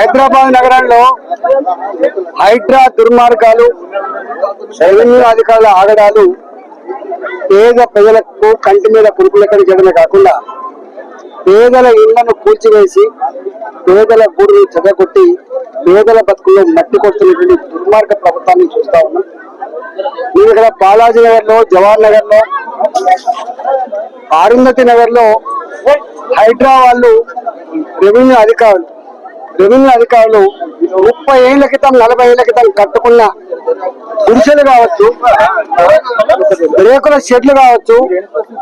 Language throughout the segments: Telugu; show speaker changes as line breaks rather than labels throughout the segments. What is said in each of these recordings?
హైదరాబాద్ నగరంలో హైడ్రా దుర్మార్గాలు రెవెన్యూ అధికారుల ఆగడాలు పేద ప్రజలకు కంటి మీద కురుకులెక్కడి చేయడమే కాకుండా పేదల ఇళ్ళను కూల్చివేసి పేదల గూడును చెదగొట్టి పేదల బతుకుల్లో మట్టి కొడుతున్నటువంటి దుర్మార్గ ప్రభుత్వాన్ని చూస్తా ఉన్నాం. నేను ఇక్కడ బాలాజీ నగర్లో జవహర్ నగర్లో అరుంధతి నగర్లో హైడ్రా వాళ్ళు రెవెన్యూ అధికారులు రెవెన్యూ అధికారులు ముప్పై ఏళ్ళ క్రితం నలభై ఏళ్ళ క్రితం కట్టుకున్న గుడిసెలు కావచ్చు రేకుల షెడ్లు కావచ్చు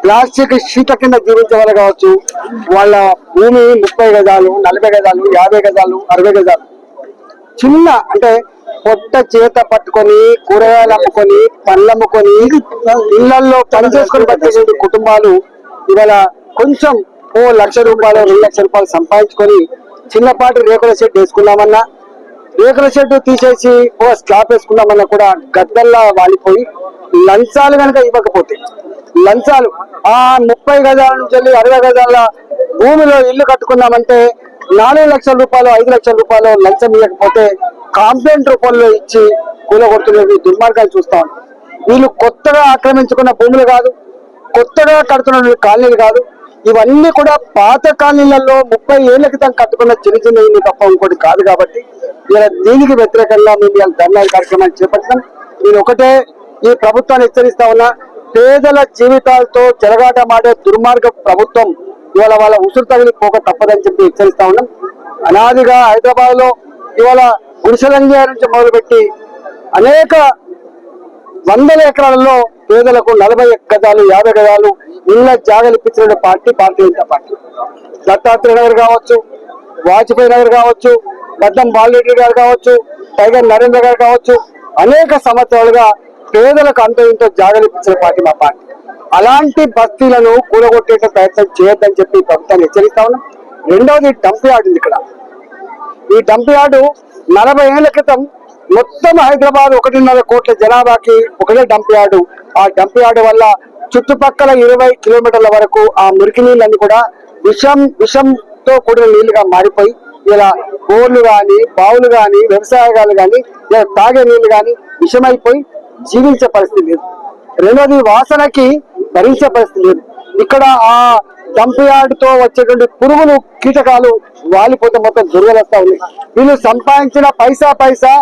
ప్లాస్టిక్ షీట కింద జీవించే వాళ్ళు కావచ్చు వాళ్ళ భూమి ముప్పై గజాలు నలభై గజాలు యాభై గజాలు అరవై గజాలు. చిన్న అంటే పొట్ట చేత పట్టుకొని కూరగాయలు అమ్ముకొని పళ్ళు అమ్ముకొని ఇళ్ళలో పని చేసుకొని బతికే కుటుంబాలు ఇవాళ కొంచెం ఓ లక్ష రూపాయలు రెండు లక్షల రూపాయలు సంపాదించుకొని చిన్నపాటి రేకుల షెడ్ వేసుకున్నామన్నా. రేకుల షెడ్ తీసేసి ఓ స్లాబ్ వేసుకున్నామన్నా కూడా గద్దల్లా వాలిపోయి లంచాలు కనుక ఇవ్వకపోతే లంచాలు ఆ ముప్పై గజాల నుంచి వెళ్ళి అరవై గజాల భూమిలో ఇల్లు కట్టుకున్నామంటే నాలుగు లక్షల రూపాయలు ఐదు లక్షల రూపాయలు లంచం ఇవ్వకపోతే కాంప్లైంట్ రూపంలో ఇచ్చి కూలగొడుతున్నవి దుర్మార్గాలు చూస్తాం. వీళ్ళు కొత్తగా ఆక్రమించుకున్న భూములు కాదు కొత్తగా కడుతున్న కాలనీలు కాదు ఇవన్నీ కూడా పాత కాలనీలలో ముప్పై ఏళ్ళ క్రితం కట్టుకున్న చిన్న చిన్న ఇల్లు తప్ప ఇంకోటి కాదు కాబట్టి ఇలా దీనికి వ్యతిరేకంగా మేము ఇవాళ ధర్నా కార్యక్రమాన్ని చేపట్టినాం. నేను ఒకటే ఈ ప్రభుత్వాన్ని హెచ్చరిస్తా ఉన్నా పేదల జీవితాలతో చెలగాట మాడే దుర్మార్గ ప్రభుత్వం ఇవాళ వాళ్ళ ఉసురు తగిలి పోక తప్పదని చెప్పి హెచ్చరిస్తా ఉన్నాం. అనాదిగా హైదరాబాద్లో ఇవాళ గుడిసెలంజ నుంచి మొదలుపెట్టి అనేక వందల ఎకరాలలో పేదలకు నలభై గజాలు యాభై గజాలు ఇళ్ళ జాగలు ఇప్పించిన పార్టీ భారతీయ జనతా పార్టీ. దత్తాత్రేయ నగర్ కావచ్చు వాజ్పేయి నగర్ కావచ్చు గద్దం బాలరెడ్డి గారు కావచ్చు టైగర్ నరేంద్ర గారు కావచ్చు అనేక సంవత్సరాలుగా పేదలకు అంత ఇంత జాగలు ఇప్పించిన పార్టీ మా పార్టీ. అలాంటి బస్తీలను కూడగొట్టే ప్రయత్నం చేయొద్దని చెప్పి ప్రభుత్వాన్ని హెచ్చరిస్తా ఉన్నాం. రెండవది డంప్ యార్డ్ ఉంది ఇక్కడ. ఈ డంప్ యార్డు నలభై ఏళ్ళ క్రితం మొత్తం హైదరాబాద్ ఒకటిన్నర కోట్ల జనాభాకి ఒకటే డంప్ యార్డు. ఆ డంప్ యార్డు వల్ల చుట్టుపక్కల ఇరవై కిలోమీటర్ల వరకు ఆ మురికి నీళ్ళన్ని కూడా విషం విషంతో కూడిన నీళ్ళుగా మారిపోయి ఇలా బోర్లు గాని బావులు గాని వ్యవసాయగాలు గాని ఇలా తాగే నీళ్ళు గాని విషమైపోయి జీవించే పరిస్థితి లేదు. రెండోది వాసనకి భరించే పరిస్థితి లేదు. ఇక్కడ ఆ తో వచ్చేటువంటి పురుగులు కీటకాలు వాలిపోతే మొత్తం దుర్గలస్తా ఉంది. వీళ్ళు సంపాదించిన పైసా పైసా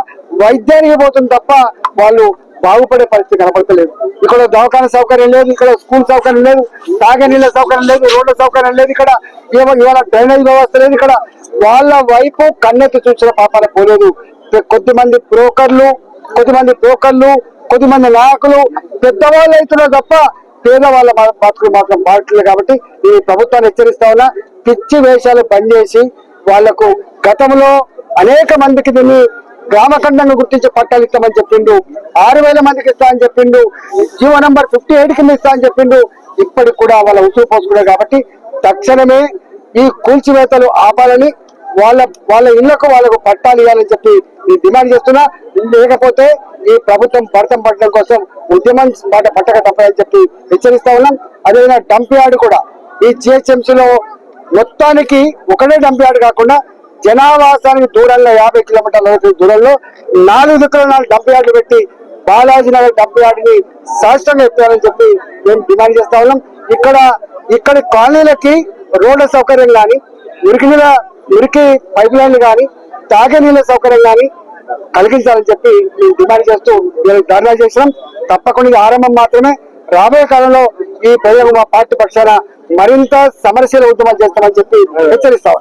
వైద్యానికి పోతుంది తప్ప వాళ్ళు బాగుపడే పరిస్థితి కనపడతలేదు. ఇక్కడ దవాఖాన సౌకర్యం లేదు ఇక్కడ స్కూల్ సౌకర్యం లేదు తాగే నీళ్ళ సౌకర్యం లేదు రోడ్ల సౌకర్యం లేదు ఇక్కడ ఇవాళ డ్రైనేజ్ వ్యవస్థ లేదు ఇక్కడ వాళ్ళ వైపు కన్నెత్తి చూసిన పాపాల పోలేదు. కొద్దిమంది బ్రోకర్లు కొద్దిమంది బ్రోకర్లు కొద్దిమంది నాయకులు పెద్దవాళ్ళు అవుతున్నారు తప్ప పేదవాళ్ళ మా- బతుకులు మాత్రం బాగుంటుంది కాబట్టి ఈ ప్రభుత్వాన్ని హెచ్చరిస్తా ఉన్నా పిచ్చి వేషాలు బంద్ చేసి వాళ్ళకు గతంలో అనేక మందికి దీన్ని గ్రామఖండంగా గుర్తించి పట్టాలు ఇస్తామని చెప్పిండు ఆరు వేల మందికి ఇస్తా అని చెప్పిండు జీవో నంబర్ ఫిఫ్టీ ఎయిట్ కింద ఇస్తా అని చెప్పిండు ఇప్పటికి కూడా వాళ్ళ ఉసురు పోసుకున్నారు కాబట్టి తక్షణమే ఈ కూల్చివేతలు ఆపాలని వాళ్ళ వాళ్ళ ఇళ్ళకు వాళ్ళకు పట్టాలు ఇవ్వాలని చెప్పి నేను డిమాండ్ చేస్తున్నా. లేకపోతే ఈ ప్రభుత్వం భరతం పట్టడం కోసం ఉద్యమం బాట పట్టక తప్పదని చెప్పి హెచ్చరిస్తా ఉన్నాం. అదేవిధంగా డంప్ యార్డ్ కూడా ఈ జిహెచ్ఎంసీ లో మొత్తానికి ఒకటే డంప్ యార్డ్ కాకుండా జనావాసానికి దూరంలో యాభై కిలోమీటర్ల దూరంలో నాలుగు దిక్కుల నాలుగు డంప్ యార్డులు పెట్టి బాలాజీ నగర్ డంప్ యార్డ్ని ఎత్తాలని చెప్పి మేము డిమాండ్ చేస్తా ఉన్నాం. ఇక్కడ ఇక్కడ కాలనీలకి రోడ్ల సౌకర్యం కానీ మురికి నీళ్ళ మురికి పైప్ లైన్లు కానీ తాగే నీళ్ళ సౌకర్యం కానీ కలిగించాలని చెప్పి మేము డిమాండ్ చేస్తూ మేము ధర్నా చేసినాం తప్పకుండా ఆరంభం మాత్రమే రాబోయే కాలంలో ఈ ప్రజలకు మా పార్టీ పక్షాన మరింత సమరశీల ఉద్యమాలు చేస్తామని చెప్పి హెచ్చరిస్తాం